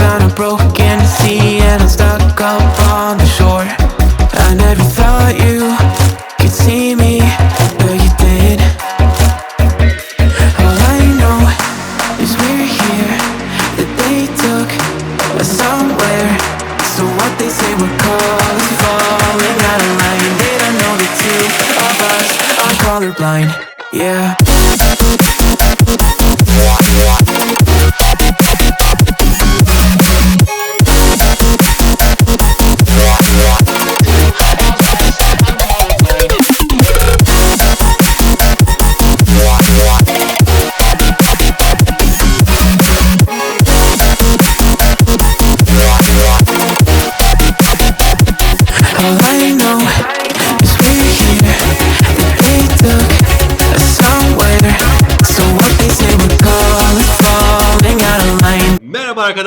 on a broken sea and I'm stuck up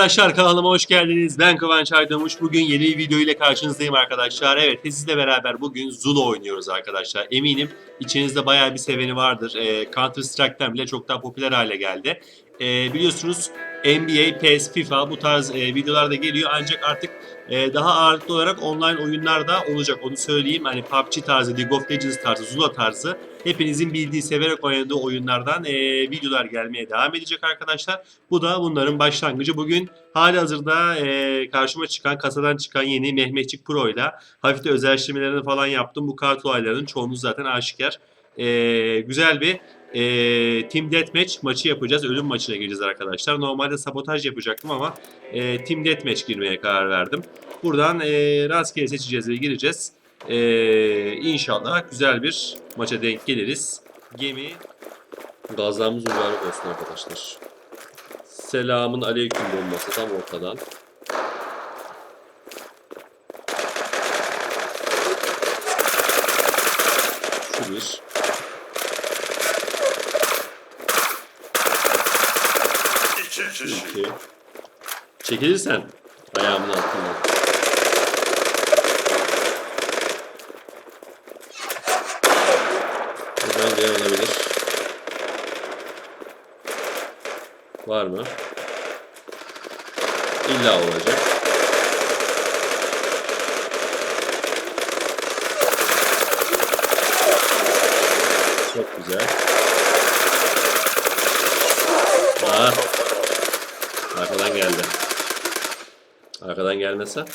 arkadaşlar kanalıma hoş geldiniz. Ben Kıvanç Aydamuş. Bugün yeni bir video ile karşınızdayım arkadaşlar. Evet sizle beraber bugün Zula oynuyoruz arkadaşlar. Eminim içinizde bayağı bir seveni vardır. Ee, Counter Strike'ten bile çok daha popüler hale geldi. Ee, biliyorsunuz NBA, PES, FIFA bu tarz e, videolar da geliyor. Ancak artık e, daha ağırlıklı olarak online oyunlar da olacak. Onu söyleyeyim. Hani PUBG tarzı, League of Legends tarzı, Zula tarzı hepinizin bildiği, severek oynadığı oyunlardan e, videolar gelmeye devam edecek arkadaşlar. Bu da bunların başlangıcı. Bugün hali hazırda e, karşıma çıkan, kasadan çıkan yeni Mehmetçik Pro ile hafif de özelleştirmelerini falan yaptım. Bu kart olaylarının çoğunuz zaten aşikar. E, güzel bir e, Team Deathmatch maçı yapacağız. Ölüm maçına gireceğiz arkadaşlar. Normalde sabotaj yapacaktım ama e, Team Deathmatch girmeye karar verdim. Buradan e, rastgele seçeceğiz ve gireceğiz. E, inşallah güzel bir maça denk geliriz. Gemi gazlarımız mübarek olsun arkadaşlar. Selamun aleyküm bombası tam ortadan. Şu bir. İki. Çekilirsen ayağımın altından. Buradan gelen olabilir. Var mı? İlla olacak. Çok güzel. Aa, arkadan geldi. Arkadan gelmese.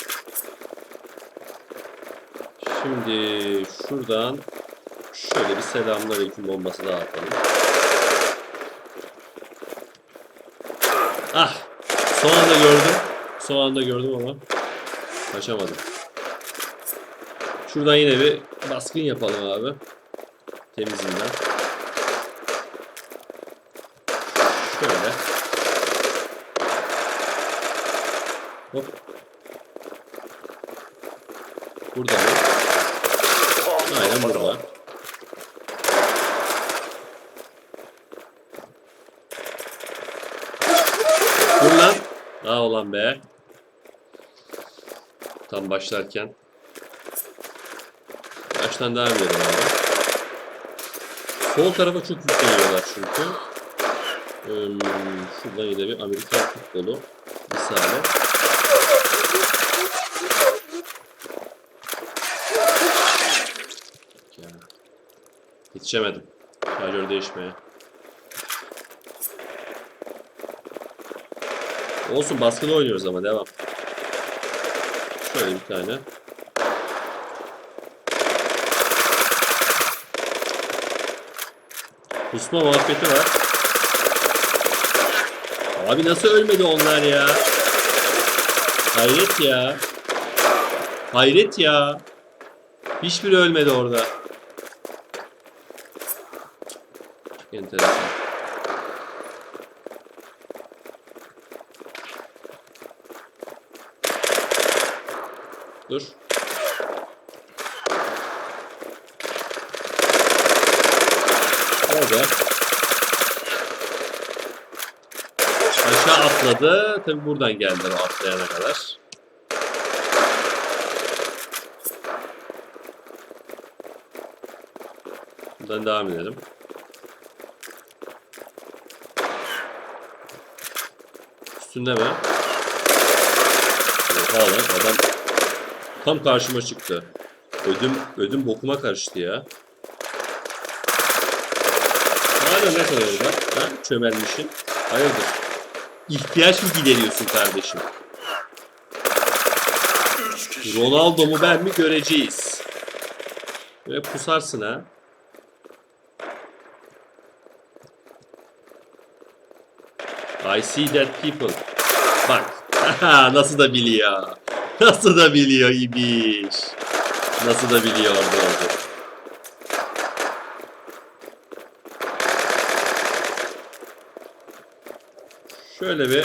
Şimdi şuradan şöyle bir selamünaleyküm bombası daha atalım. Ah! Son anda gördüm. Son anda gördüm ama kaçamadım. Şuradan yine bir baskın yapalım abi. Temizinden. Şöyle. Hop. Burada mı? Aynen burada. Dur lan. Olan be. Tam başlarken. Baştan devam edelim abi. Sol tarafa çok yükleniyorlar çünkü. Hmm, şuradan yine bir Amerikan futbolu. Ya. Yetişemedim. Şarjör değişmeye. Olsun baskılı oynuyoruz ama devam. Şöyle bir tane. Kusma muhabbeti var. Abi nasıl ölmedi onlar ya? Hayret ya. Hayret ya. Hiçbiri ölmedi orada. Enteresan. Dur. Orada. Aşağı atladı. Tabi buradan geldiler o atlayana kadar. Buradan devam edelim. Üstünde mi? Oha lan adam tam karşıma çıktı. Ödüm, ödüm bokuma karıştı ya. Hala ne kadar orada? Ha? Çömelmişsin. Hayırdır? İhtiyaç mı gideriyorsun kardeşim? Ronaldo mu ben mi göreceğiz. Böyle pusarsın ha. I see that people. Bak. Nasıl da biliyor. Nasıl da biliyor ibiş. Nasıl da biliyor orada. Şöyle bir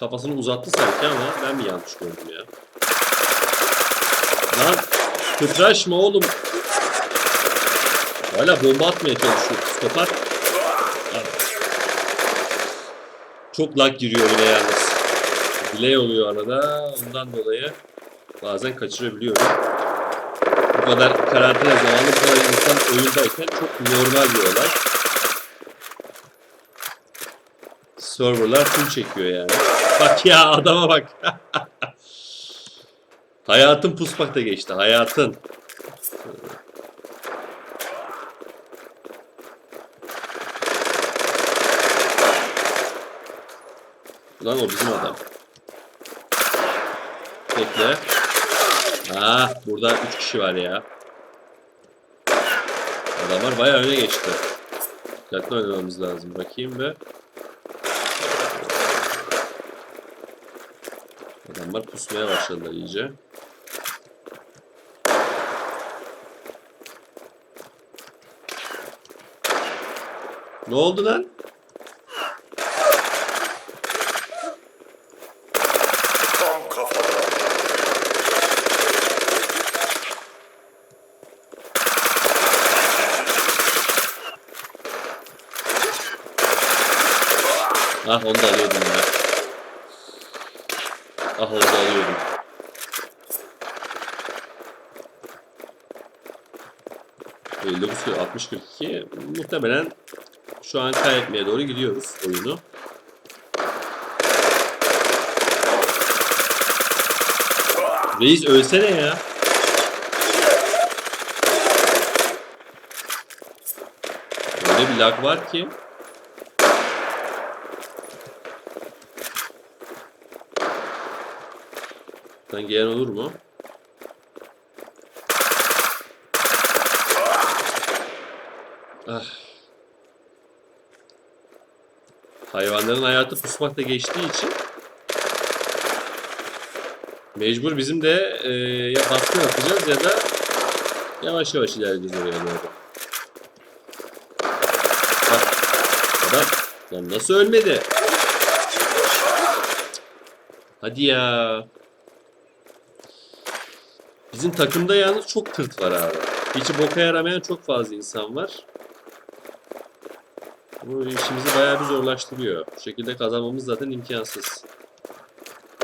kafasını uzattı sanki ama ben mi yanlış gördüm ya? Lan kıpraşma oğlum. Hala bomba atmaya çalışıyor psikopat. Çok lag giriyor yine yalnız. Delay oluyor arada. Ondan dolayı bazen kaçırabiliyorum. Bu kadar karantina zamanı bu kadar insan oyundayken çok normal bir olay. Serverlar full çekiyor yani. Bak ya adama bak. Hayatın pusmakta geçti. Hayatın. Lan o bizim adam. Bekle. Ah burada 3 kişi var ya. Adamlar bayağı öne geçti. Dikkatli oynamamız lazım. Bakayım ve Adamlar pusmaya başladılar iyice. Ne oldu lan? Tam kafada. Ah onu da alıyordum ya. Ah onu da alıyordum. Ee, 9 kilo 60 42 muhtemelen şu an kaybetmeye doğru gidiyoruz oyunu. Reis ölsene ya. Öyle bir lag var ki. Sen gelen olur mu? Ah. Hayvanların hayatı pusmakta geçtiği için mecbur bizim de e, ya baskın atacağız ya da yavaş yavaş ilerleyeceğiz oraya doğru. Bak lan nasıl ölmedi? Hadi ya. Bizim takımda yalnız çok tırt var abi. Hiç boka yaramayan çok fazla insan var. Bu işimizi bayağı bir zorlaştırıyor. Bu şekilde kazanmamız zaten imkansız.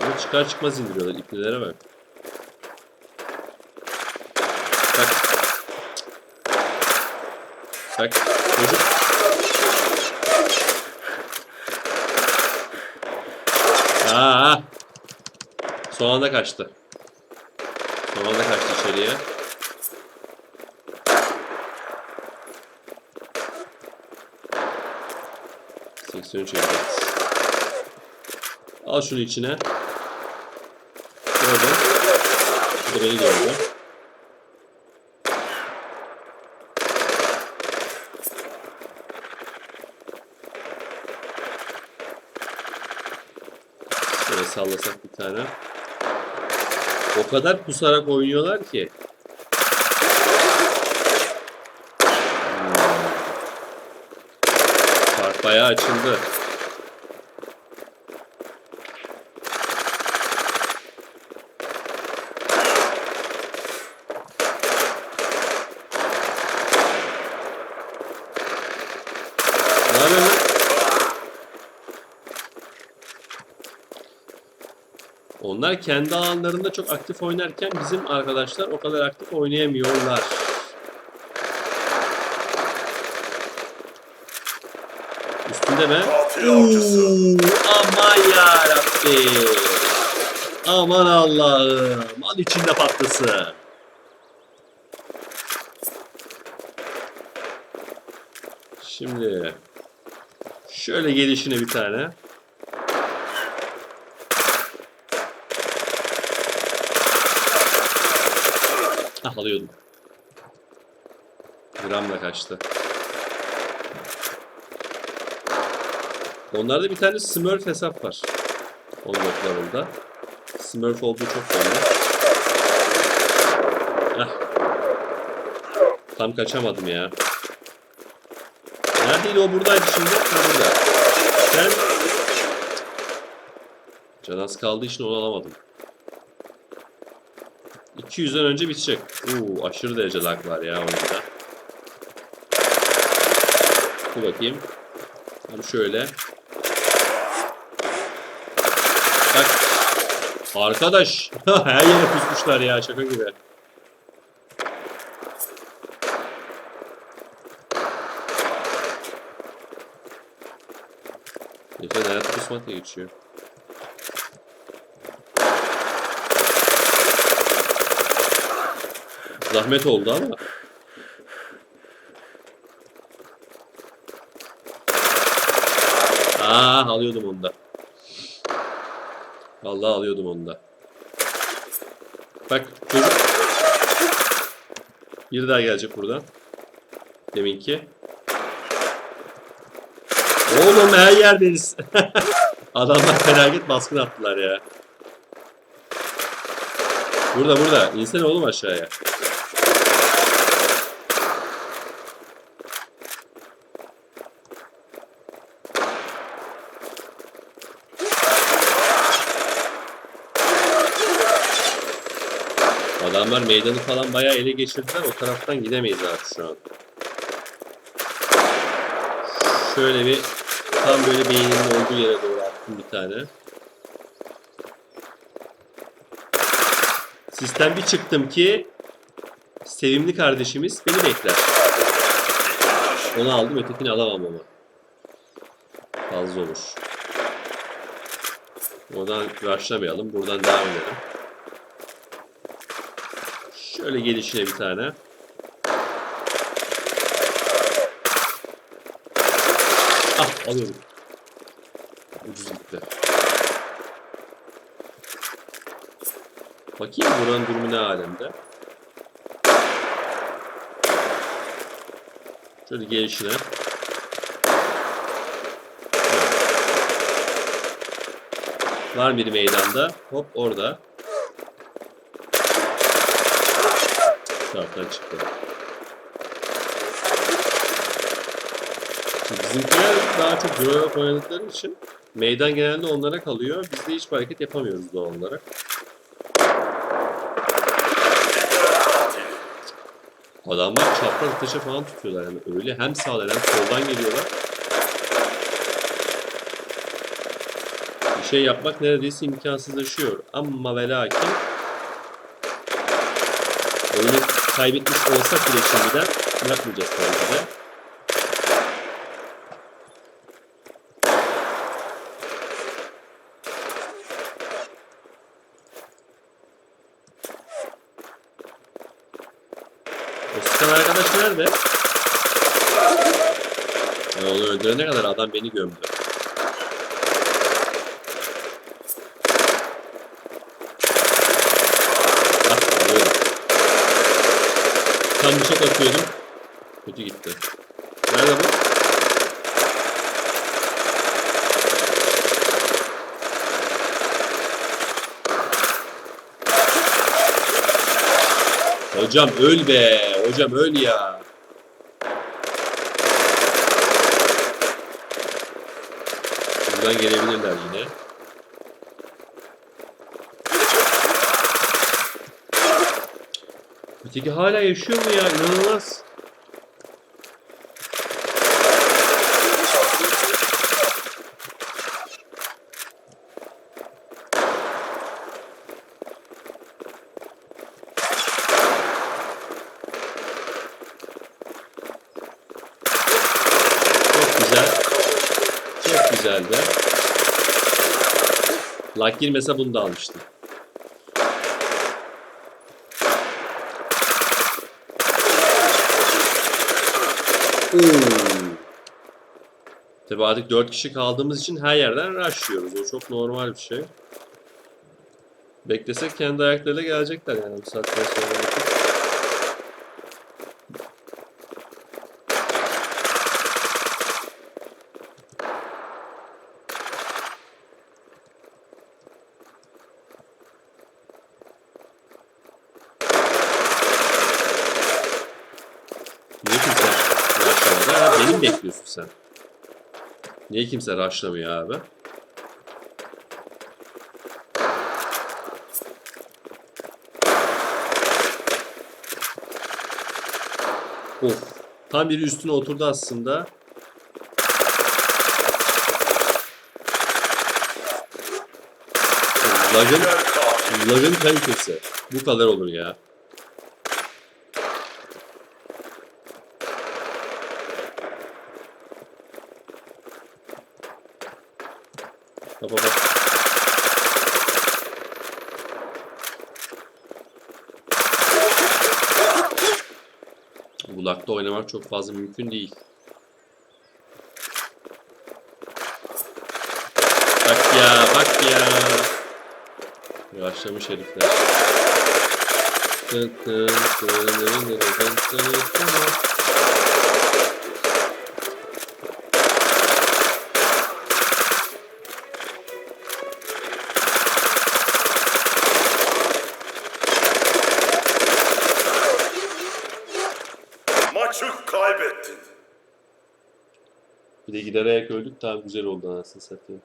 Ama çıkar çıkmaz indiriyorlar ipnelere bak. Bak. Bak. Çocuk. Aa. Son anda kaçtı. İçeriye. Seksiyon çekeceğiz. Al şunu içine. Gördün. Bu da beni gördü. Şöyle sallasak bir tane. O kadar pusarak oynuyorlar ki. Hmm. Fark bayağı açıldı. Ne yapıyorsun lan? Onlar kendi alanlarında çok aktif oynarken bizim arkadaşlar o kadar aktif oynayamıyorlar. Üstünde mi? Oo, aman ya Aman Allah'ım. Al içinde patlasın. Şimdi şöyle gelişine bir tane. Ah alıyordum. Gramla kaçtı. Onlarda bir tane Smurf hesap var. 14 level'da. Smurf olduğu çok belli. Heh. Tam kaçamadım ya. Neredeydi o buradaydı şimdi? Ha burada. Sen... Can az kaldığı için onu alamadım. 200'den önce bitecek. Uuu aşırı derece lag var ya oyunda. Dur bakayım. Tam şöyle. Bak. Arkadaş. Her yere pusmuşlar ya şaka gibi. Lütfen hayatı pusmakla geçiyor. Zahmet oldu ama. Aa alıyordum onu da. Vallahi alıyordum onu da. Bak çocuk. Bir daha gelecek buradan. Deminki. Oğlum her yerdeniz. Adamlar felaket baskın attılar ya. Burada burada. İnsene oğlum aşağıya. Adamlar meydanı falan bayağı ele geçirdiler. O taraftan gidemeyiz artık şu an. Şöyle bir tam böyle beyninin olduğu yere doğru attım bir tane. Sistem bir çıktım ki sevimli kardeşimiz beni bekler. Onu aldım ötekini alamam ama. Fazla olur. Oradan rushlamayalım. Buradan devam edelim. Şöyle gelişine bir tane. Ah alıyorum. Ucuz gitti. Bakayım buranın durumu ne alemde. Şöyle gelişine. Var biri meydanda. Hop orada. Taraftan çıktı. Bizimkiler daha çok Euro oynadıkları için meydan genelde onlara kalıyor. Biz de hiçbir hareket yapamıyoruz doğal olarak. Adamlar çapraz ateşe falan tutuyorlar yani öyle hem sağdan hem soldan geliyorlar. Bir şey yapmak neredeyse imkansızlaşıyor. Ama ve lakin oyunu kaybetmiş olsak bile şimdiden yapmayacağız tabii ki de. Sıkan arkadaş nerede? Onu öldürene kadar adam beni gömdü. Ah, alıyorum. Tam bıçak atıyordum. Kötü gitti. Nerede bu? Hocam öl be. Hocam öl ya. Buradan gelebilirler yine. Öteki hala yaşıyor mu ya? İnanılmaz. Çok güzel. Çok güzeldi. Lag girmese bunu da almıştım. Tabii artık 4 kişi kaldığımız için her yerden rushlıyoruz. O çok normal bir şey. Beklesek kendi ayaklarıyla gelecekler yani bu saatten sonra. artık. Niye kimse rushlamıyor? Ha, beni mi bekliyorsun sen? Niye kimse rushlamıyor abi? Of. Tam biri üstüne oturdu aslında. Lagın, lagın kalitesi. Bu kadar olur ya. Bak bak bak. Bu lagda oynamak çok fazla mümkün değil. Bak ya, bak ya. Yavaşlamış herifler. Maçı kaybettin. Bir de giderek öldük daha güzel oldu anasını satayım.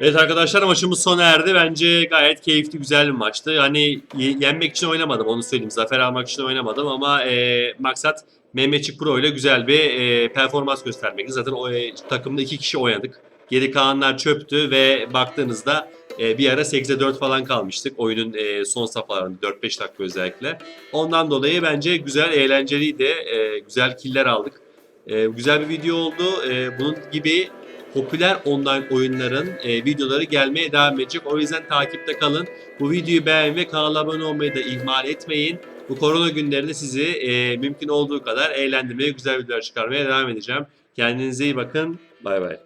Evet arkadaşlar maçımız sona erdi. Bence gayet keyifli, güzel bir maçtı. Ye- yenmek için oynamadım onu söyleyeyim. Zafer almak için oynamadım ama e, maksat Mehmetçik Pro ile güzel bir e, performans göstermek. Zaten o e, takımda iki kişi oynadık. Geri kalanlar çöptü ve baktığınızda e, bir ara 8'e 4 falan kalmıştık. Oyunun e, son safhalarında 4-5 dakika özellikle. Ondan dolayı bence güzel, eğlenceliydi. E, güzel killer aldık. E, güzel bir video oldu. E, bunun gibi popüler online oyunların e, videoları gelmeye devam edecek. O yüzden takipte kalın. Bu videoyu beğen ve kanala abone olmayı da ihmal etmeyin. Bu korona günlerinde sizi e, mümkün olduğu kadar eğlendirmeye, güzel videolar çıkarmaya devam edeceğim. Kendinize iyi bakın. Bay bay.